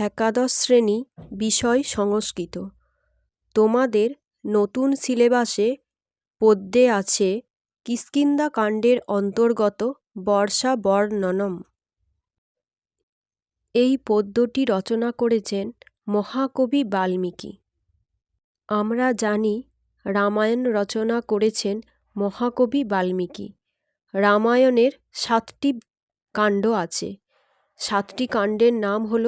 একাদশ শ্রেণি বিষয় সংস্কৃত। তোমাদের নতুন সিলেবাসে পদ্যে আছে কিষ্কিন্ধাকাণ্ডের অন্তর্গত বর্ষা বর্ণনম। এই পদ্যটি রচনা করেছেন মহাকবি বাল্মীকি। আমরা জানি রামায়ণ রচনা করেছেন মহাকবি বাল্মীকি। রামায়ণের সাতটি কাণ্ড আছে। সাতটি কাণ্ডের নাম হল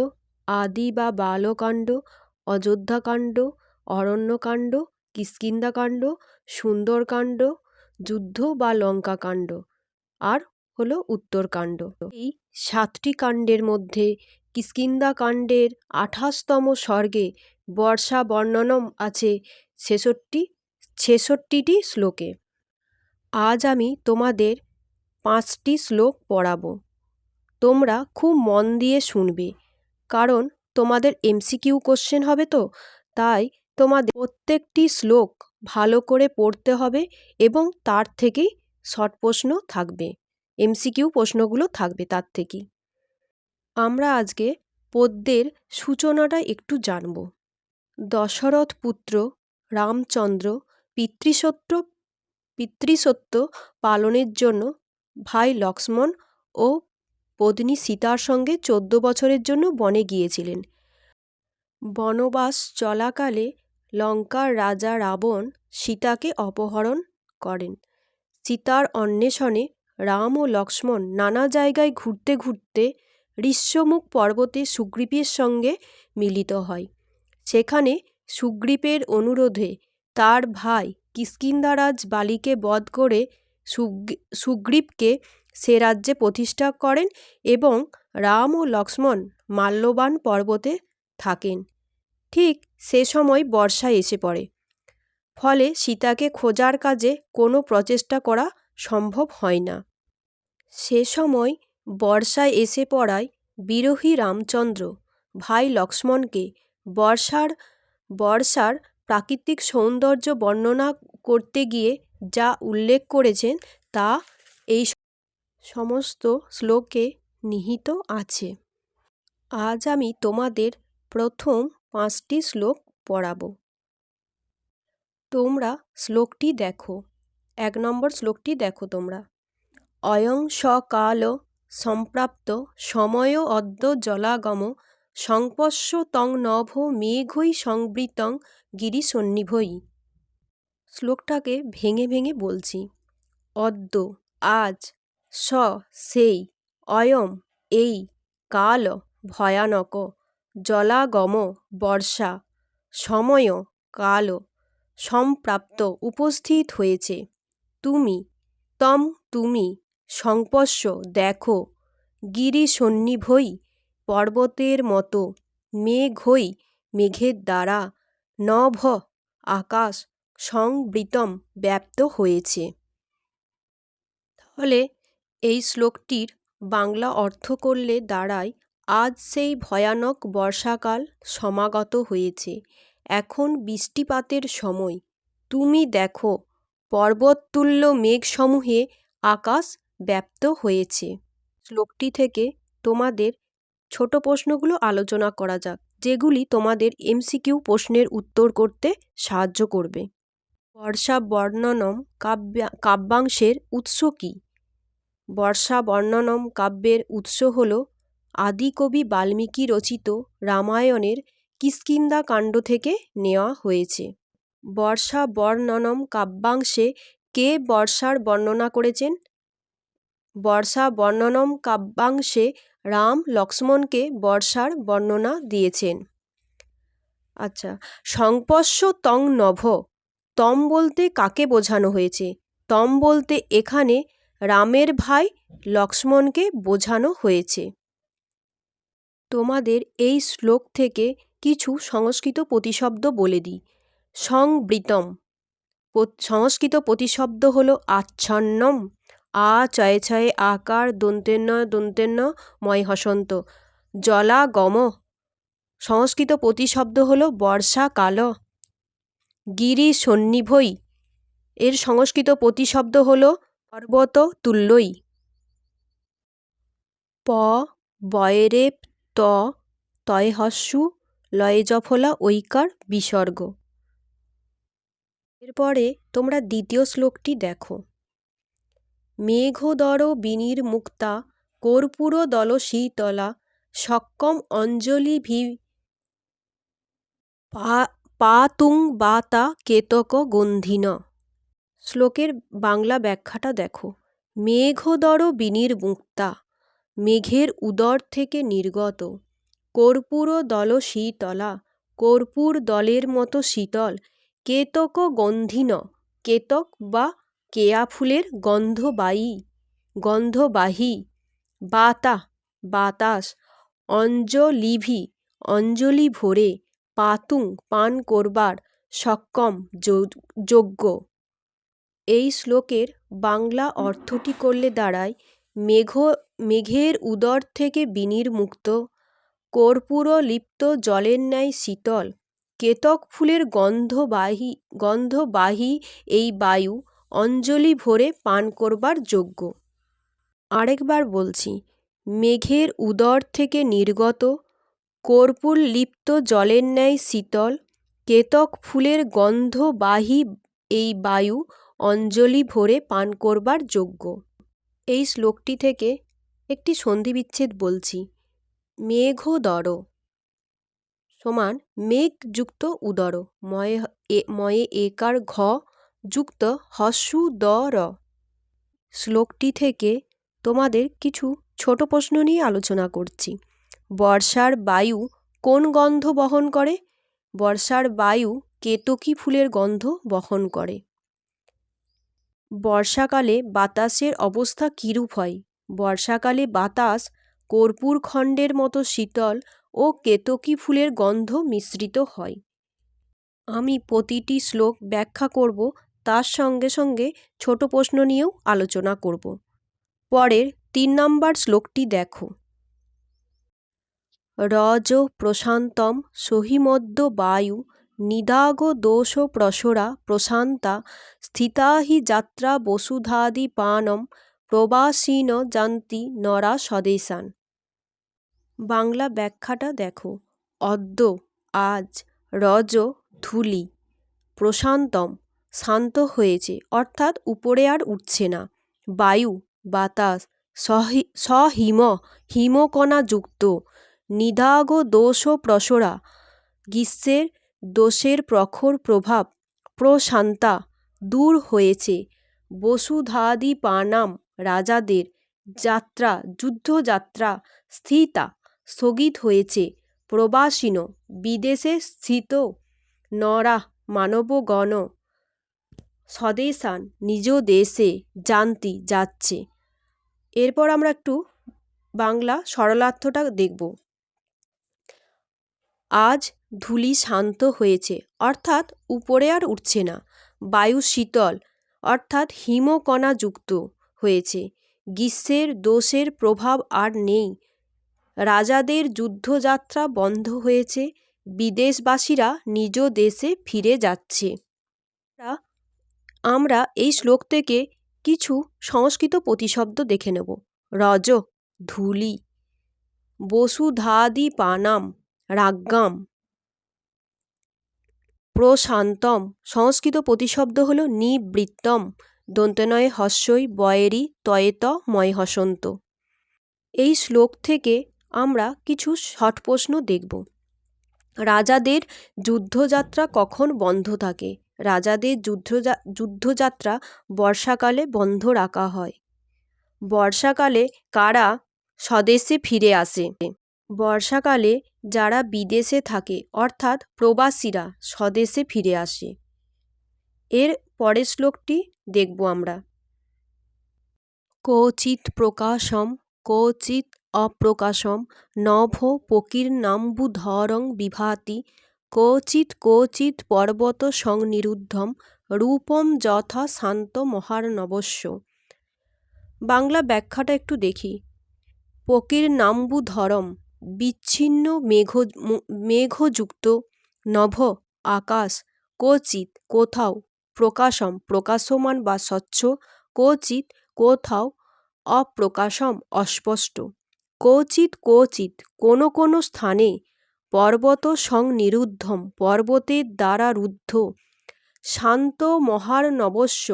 আদি বা বালকাণ্ড, অযোধ্যাকাণ্ড, অরণ্যকাণ্ড, কিষ্কিন্ধাকাণ্ড, সুন্দরকাণ্ড, যুদ্ধ বা লঙ্কাকাণ্ড। আর হল উত্তরকাণ্ড। এই সাতটি কাণ্ডের মধ্যে কিষ্কিন্ধাকাণ্ডের আঠাশতম স্বর্গে বর্ষা বর্ণনম আছে ছেষট্টি, ছেষট্টিটি শ্লোকে। আজ আমি তোমাদের পাঁচটি শ্লোক পড়াবো। তোমরা খুব মন দিয়ে শুনবে। কারণ তোমাদের এমসিকিউ কোশ্চেন হবে তো, তাই তোমাদের প্রত্যেকটি শ্লোক ভালো করে পড়তে হবে এবং তার থেকেই শর্ট প্রশ্ন থাকবে এমসিকিউ প্রশ্নগুলো থাকবে তার থেকেই। আমরা আজকে পদ্যের সূচনাটা একটু জানব। দশরথ পুত্র রামচন্দ্র পিতৃসত্য পিতৃসত্য পালনের জন্য ভাই লক্ষ্মণ ও পত্নী সীতার সঙ্গে চোদ্দ বছরের জন্য বনে গিয়েছিলেন। বনবাস চলাকালে লঙ্কার রাজা রাবণ সীতাকে অপহরণ করেন। সীতার অন্বেষণে রাম ও লক্ষ্মণ নানা জায়গায় ঘুরতে ঘুরতে ঋষ্যমুখ পর্বতে সুগ্রীবের সঙ্গে মিলিত হয়। সেখানে সুগ্রীবের অনুরোধে তার ভাই কিষ্কিন্ধারাজ বালিকে বধ করে সুগ্রীবকে সে রাজ্যে প্রতিষ্ঠা করেন এবং রাম ও লক্ষ্মণ মাল্যবান পর্বতে থাকেন। ঠিক সে সময় বর্ষা এসে পড়ে। ফলে সীতাকে খোঁজার কাজে কোনো প্রচেষ্টা করা সম্ভব হয় না। সে সময় বর্ষায় এসে পড়ায় বিরহী রামচন্দ্র, ভাই লক্ষ্মণকে। বর্ষার বর্ষার প্রাকৃতিক সৌন্দর্য বর্ণনা করতে গিয়ে যা উল্লেখ করেছেন তা এই সমস্ত শ্লোকে নিহিত আছে। আজ আমি তোমাদের প্রথম পাঁচটি শ্লোক পড়াব। তোমরা শ্লোকটি দেখো। এক নম্বর শ্লোকটি দেখো তোমরা। অয়ং সকাল সম্প্রাপ্ত সময় অদ্য জলাগম সংপস্য তং নভ মেঘৈ সংবৃতং গিরিসন্নিভৈ শ্লোকটাকে ভেঙে ভেঙে বলছি। অদ্য, আজ স, সেই, অয়ম, এই, কাল, ভয়ানক, জলাগম, বর্ষা, সময়, কাল, সম্প্রাপ্ত, উপস্থিত হয়েছে, তুমি, তম, তুমি সংপস্য দেখো গিরিসন্নিভৈ পর্বতের মতো, মেঘৈ মেঘের দ্বারা, নভ, আকাশ, সংবৃতম, ব্যাপ্ত হয়েছে। তাহলে এই শ্লোকটির বাংলা অর্থ করলে দাঁড়ায়, আজ সেই ভয়ানক বর্ষাকাল সমাগত হয়েছে। এখন বৃষ্টিপাতের সময়। তুমি দেখো, পর্বততুল্য মেঘসমূহে আকাশ ব্যাপ্ত হয়েছে। শ্লোকটি থেকে তোমাদের ছোট প্রশ্নগুলো আলোচনা করা যাক, যেগুলি তোমাদের এমসিকিউ প্রশ্নের উত্তর করতে সাহায্য করবে। বর্ষা বর্ণনম কাব্যা, কাব্যাংশের উৎস কী? বর্ষা বর্ণনম কাব্যের উৎস হল আদিকবি বাল্মীকি রচিত রামায়ণের কিষ্কিন্ধা কাণ্ড থেকে নেওয়া হয়েছে। বর্ষা বর্ণনম কাব্যাংশে কে বর্ষার বর্ণনা করেছেন? বর্ষা বর্ণনম কাব্যাংশে রাম লক্ষ্মণকে বর্ষার বর্ণনা দিয়েছেন। আচ্ছা সংপস্য তং নভ, তম বলতে কাকে বোঝানো হয়েছে? তম বলতে এখানে রামের ভাই লক্ষ্মণকে বোঝানো হয়েছে। তোমাদের এই শ্লোক থেকে কিছু সংস্কৃত প্রতিশব্দ বলে দিই। সংবৃতম। সংস্কৃত প্রতিশব্দ হল আচ্ছন্নম। আ চয়ে ছয়ে আকার দন্তেন্ন দন্তেন্ন ময় হসন্ত। জলাগম সংস্কৃত প্রতিশব্দ হল বর্ষাকাল গিরি সন্নিভৈ। এর সংস্কৃত প্রতিশব্দ হল পর্বত তুল্যই। প বয়রেপ ত তয়ে হস্যু লয়ে জফলা ঐকার, বিসর্গ। এরপরে তোমরা দ্বিতীয় শ্লোকটি দেখো। মেঘদর বিনির্মুক্তা, কর্পূর দল শীতলা, সক্কম অঞ্জলি ভি পাতুং বাতা কেতক গন্ধিন। শ্লোকের বাংলা ব্যাখ্যাটা দেখো। মেঘদর বিনির্মুক্তা, মেঘের উদর থেকে নির্গত। কর্পূর দল শীতলা, কর্পূর দলের মতো শীতল, কেতক গন্ধিন, কেতক বা কেয়া ফুলের গন্ধবায়ী, গন্ধবাহী, বাতা, বাতাস, অঞ্জলিভি অঞ্জলি ভরে পাতুং, পান করবার, সক্ষম যোগ্য। এই শ্লোকের বাংলা অর্থটি করলে দাঁড়ায়, মেঘ, মেঘের উদর থেকে বিনির্মুক্ত, কর্পূর লিপ্ত জলের ন্যায় শীতল, কেতক ফুলের গন্ধবাহী গন্ধবাহী এই বায়ু অঞ্জলি ভরে পান করবার যোগ্য। আরেকবার বলছি, মেঘের উদর থেকে নির্গত, কর্পূর লিপ্ত জলের ন্যায় শীতল, কেতক ফুলের গন্ধবাহী এই বায়ু অঞ্জলি ভরে পান করবার যোগ্য। এই শ্লোকটি থেকে একটি সন্ধিবিচ্ছেদ বলছি, মেঘ দর। সমান মেঘযুক্ত উদর, ময়ে ময়ে একার ঘ যুক্ত হস্যু দ র। শ্লোকটি থেকে তোমাদের কিছু ছোট প্রশ্ন নিয়ে আলোচনা করছি। বর্ষার বায়ু কোন গন্ধ বহন করে? বর্ষার বায়ু কেতকী ফুলের গন্ধ বহন করে। বর্ষাকালে বাতাসের অবস্থা কীরূপ হয়? বর্ষাকালে বাতাস কর্পূর খণ্ডের মতো শীতল ও কেতকী ফুলের গন্ধ মিশ্রিত হয়। আমি প্রতিটি শ্লোক ব্যাখ্যা করব, তার সঙ্গে সঙ্গে ছোট প্রশ্ন নিয়েও আলোচনা করব। পরের তিন নম্বর শ্লোকটি দেখো। রজ প্রশান্তম সহিমদ্য বায়ু প্রসরা প্রশান্তা স্থিতা হি যাত্রা বসুধাদিপানম প্রবাসীন যান্তি নরা স্বদেশান। বাংলা ব্যাখ্যাটা দেখো। অদ্য, আজ, রজ, ধূলি, প্রশান্তম, শান্ত হয়েছে, অর্থাৎ উপরে আর উঠছে না। বায়ু, বাতাস সহিম হিমকণা যুক্ত নিদাগ দোষ প্রসরা, গ্রীষ্মের দোষের প্রখর প্রভাব প্রশান্তা দূর হয়েছে। বসুধাদিপানাম রাজাদের যাত্রা, যুদ্ধযাত্রা স্থিতা স্থগিত হয়েছে। প্রবাসীন বিদেশে স্থিত নরা মানবগণ স্বদেশান নিজ দেশে জানতি যাচ্ছে। এরপর আমরা একটু বাংলা সরলার্থটা দেখব। আজ ধূলি শান্ত হয়েছে, অর্থাৎ উপরে আর উঠছে না। বায়ু শীতল, অর্থাৎ হিমকণাযুক্ত হয়েছে। গ্রীষ্মের দোষের প্রভাব আর নেই। রাজাদের যুদ্ধযাত্রা বন্ধ হয়েছে। বিদেশবাসীরা নিজ দেশে ফিরে যাচ্ছে। আমরা এই শ্লোক থেকে কিছু সংস্কৃত প্রতিশব্দ দেখে নেব। রজ, ধূলি, বসুধাদিপানাম। রাজ্ঞাম প্রশান্তম। সংস্কৃত প্রতিশব্দ হল নিবৃত্তম। দন্তনয়ে হস্যই বয়েরি তয়েত ময় হসন্ত। এই শ্লোক থেকে আমরা কিছু শর্ট প্রশ্ন দেখব। রাজাদের যুদ্ধযাত্রা কখন বন্ধ থাকে? রাজাদের যুদ্ধ যুদ্ধযাত্রা বর্ষাকালে বন্ধ রাখা হয়। বর্ষাকালে কারা স্বদেশে ফিরে আসে? বর্ষাকালে যারা বিদেশে থাকে, অর্থাৎ প্রবাসীরা স্বদেশে ফিরে আসে। এর পরের শ্লোকটি দেখব আমরা। কোচিৎ প্রকাশম, কোচিৎ অপ্রকাশম, নভ পকীর্নাম্বুধরং বিভাতি, কোচিৎ কোচিৎ পর্বত সংনিরুদ্ধম, রূপম যথা শান্ত মহার্ণবস্য। বাংলা ব্যাখ্যাটা একটু দেখি। পকীর্নাম্বুধরম বিচ্ছিন্ন মেঘ মেঘযুক্ত নভ আকাশ। কোচিৎ কোথাও প্রকাশম প্রকাশমান বা স্বচ্ছ। কোচিৎ কোথাও অপ্রকাশম, অস্পষ্ট। কোচিৎ কোচিৎ কোনো কোনো স্থানে পর্বত সংনিরুদ্ধম পর্বতের দ্বারা রুদ্ধ। শান্ত মহার্ণবস্য,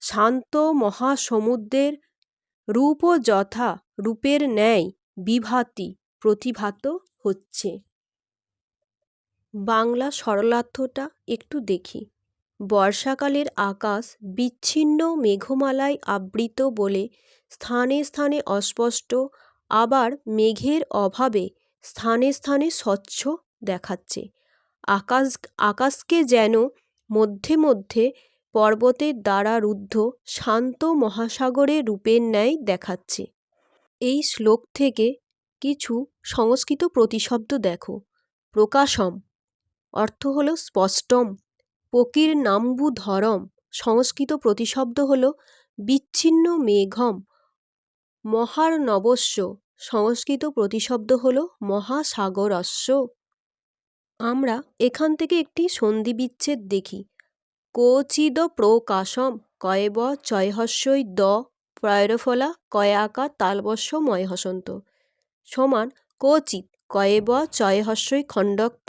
শান্ত মহাসমুদ্রের রূপ যথা রূপের ন্যায় বিভাতি। প্রতিভাত হচ্ছে। বাংলা সরলার্থটা একটু দেখি। বর্ষাকালের আকাশ বিচ্ছিন্ন মেঘমালায় আবৃত বলে স্থানে স্থানে অস্পষ্ট, আবার মেঘের অভাবে স্থানে স্থানে স্বচ্ছ দেখাচ্ছে। আকাশ, আকাশকে যেন মধ্যে মধ্যে পর্বতের দ্বারা রুদ্ধ, শান্ত মহাসাগরের রূপের ন্যায় দেখাচ্ছে। এই শ্লোক থেকে কিছু সংস্কৃত প্রতিশব্দ দেখো। প্রকাশম, অর্থ হল স্পষ্টম। পকির নাম্বু ধরম সংস্কৃত প্রতিশব্দ হল বিচ্ছিন্ন মেঘম। মহার্ণবস্য সংস্কৃত প্রতিশব্দ হল মহাসাগরস্য। আমরা এখান থেকে একটি সন্ধি বিচ্ছেদ দেখি। কোচিদ প্রকাশম, কয়েব চয়হস্যই দ, প্রয়রফলা, কয়াকা, তালবস্য, ময়হসন্ত। সমান কোচিত কয়েব চয়হস্যই খণ্ডক্ত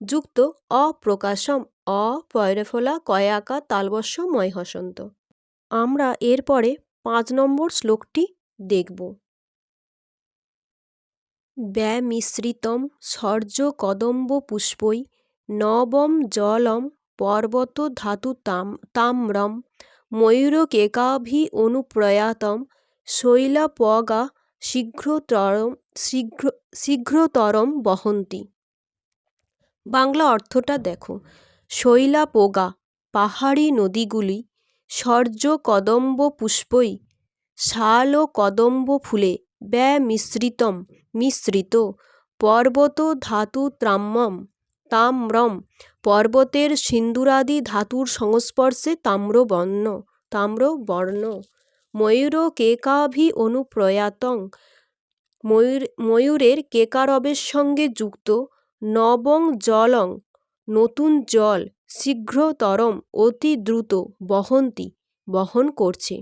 যুক্ত অপ্রকাশম অ পয়রফলা কয়াকা তালবস্য ময়হসন্ত। আমরা এরপরে পাঁচ নম্বর শ্লোকটি দেখব। ব্যমিশ্রিতম সর্য কদম্ব পুষ্পই নবম জলম পর্বত ধাতু তাম তাম্রম ময়ূরকেকাভি অনুপ্রয়াতম শৈলাপগা শীঘ্রতরম শীঘ্র, শীঘ্রতরম বহন্তি। বাংলা অর্থটা দেখো। শৈলাপোগা পাহাড়ি নদীগুলি, সর্য কদম্ব পুষ্পই, শাল ও কদম্ব ফুলে ব্যমিশ্রিতম, মিশ্রিত, পর্বত ধাতু ত্রাম্যম তাম্রম, পর্বতের সিন্দুরাদি ধাতুর সংস্পর্শে তাম্রবর্ণ তাম্রবর্ণ ময়ূর কেকাভি অনুপ্রয়াতং ময়ূর, ময়ূরের কেকারবের সঙ্গে যুক্ত নবং জলং, নতুন জল শীঘ্রতরম অতি দ্রুত, বহন্তি, বহন করছে।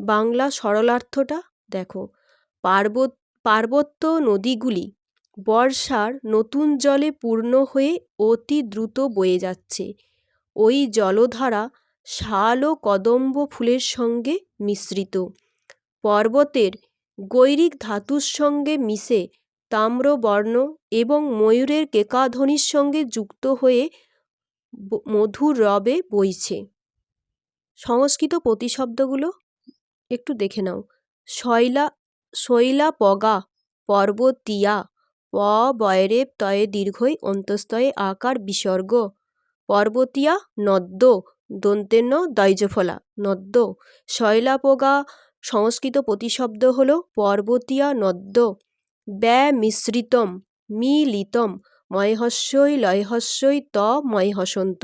বাংলা সরলার্থটা দেখো। পার্বত, পার্বত্য নদীগুলি বর্ষার নতুন জলে পূর্ণ হয়ে অতি দ্রুত বয়ে যাচ্ছে। ওই জলধারা শাল ও কদম্ব ফুলের সঙ্গে মিশ্রিত। পর্বতের গৈরিক ধাতুর সঙ্গে মিশে তাম্রবর্ণ এবং ময়ূরের কেকাধ্বনির সঙ্গে যুক্ত হয়ে মধুর রবে বইছে। সংস্কৃত প্রতিশব্দগুলো একটু দেখে নাও। শৈলা, শৈলাপগা, পর্বতিয়া, প বয়রে তয়ে, দীর্ঘই, অন্তস্তয়ে, আকার, বিসর্গ। পর্বতিয়া, নদ্য দন্তেন্ন দৈজফলা, নদ্য। শৈলাপগা সংস্কৃত প্রতিশব্দ হল পর্বতিয়া নদ্য। ব্যমিশ্রিতম মিলিতম ময়হস্যই লয়হস্যই ত ময়হসন্ত।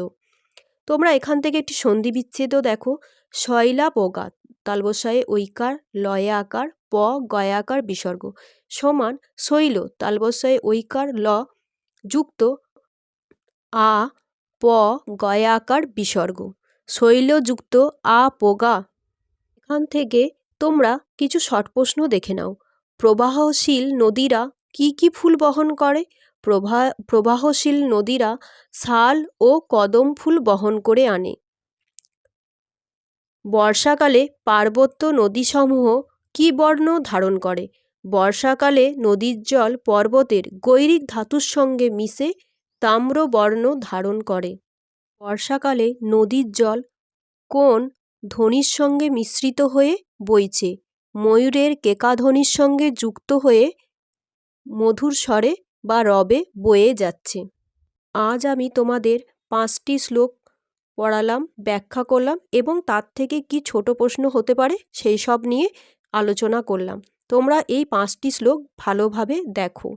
তোমরা এখান থেকে একটি সন্ধি বিচ্ছেদও দেখো। শৈলাপগা তালবসায়ে ঐকার লয়ে আকার প গয়াকার বিসর্গ। সমান শৈল, তালবসায়ে ঐকার, ল যুক্ত আ, প গয়াকার বিসর্গ। শৈলযুক্ত আ পোগা। এখান থেকে তোমরা কিছু শর্ট প্রশ্ন দেখে নাও। প্রবাহশীল নদীরা কি কি ফুল বহন করে? প্রভা, প্রবাহশীল নদীরা শাল ও কদম ফুল বহন করে আনে। বর্ষাকালে পার্বত্য নদীসমূহ কী বর্ণ ধারণ করে? বর্ষাকালে নদীর জল পর্বতের গৈরিক ধাতুর সঙ্গে মিশে তাম্রবর্ণ ধারণ করে। বর্ষাকালে নদীর জল কোন ধ্বনির সঙ্গে মিশ্রিত হয়ে বইছে। ময়ূরের কেকাধ্বনির সঙ্গে যুক্ত হয়ে মধুর স্বরে বা রবে বয়ে যাচ্ছে। আজ আমি তোমাদের পাঁচটি শ্লোক পড়ালাম, ব্যাখ্যা করলাম এবং তার থেকে কি ছোট প্রশ্ন হতে পারে সেই সব নিয়ে আলোচনা করলাম। তোমরা এই পাঁচটি শ্লোক ভালোভাবে দেখো।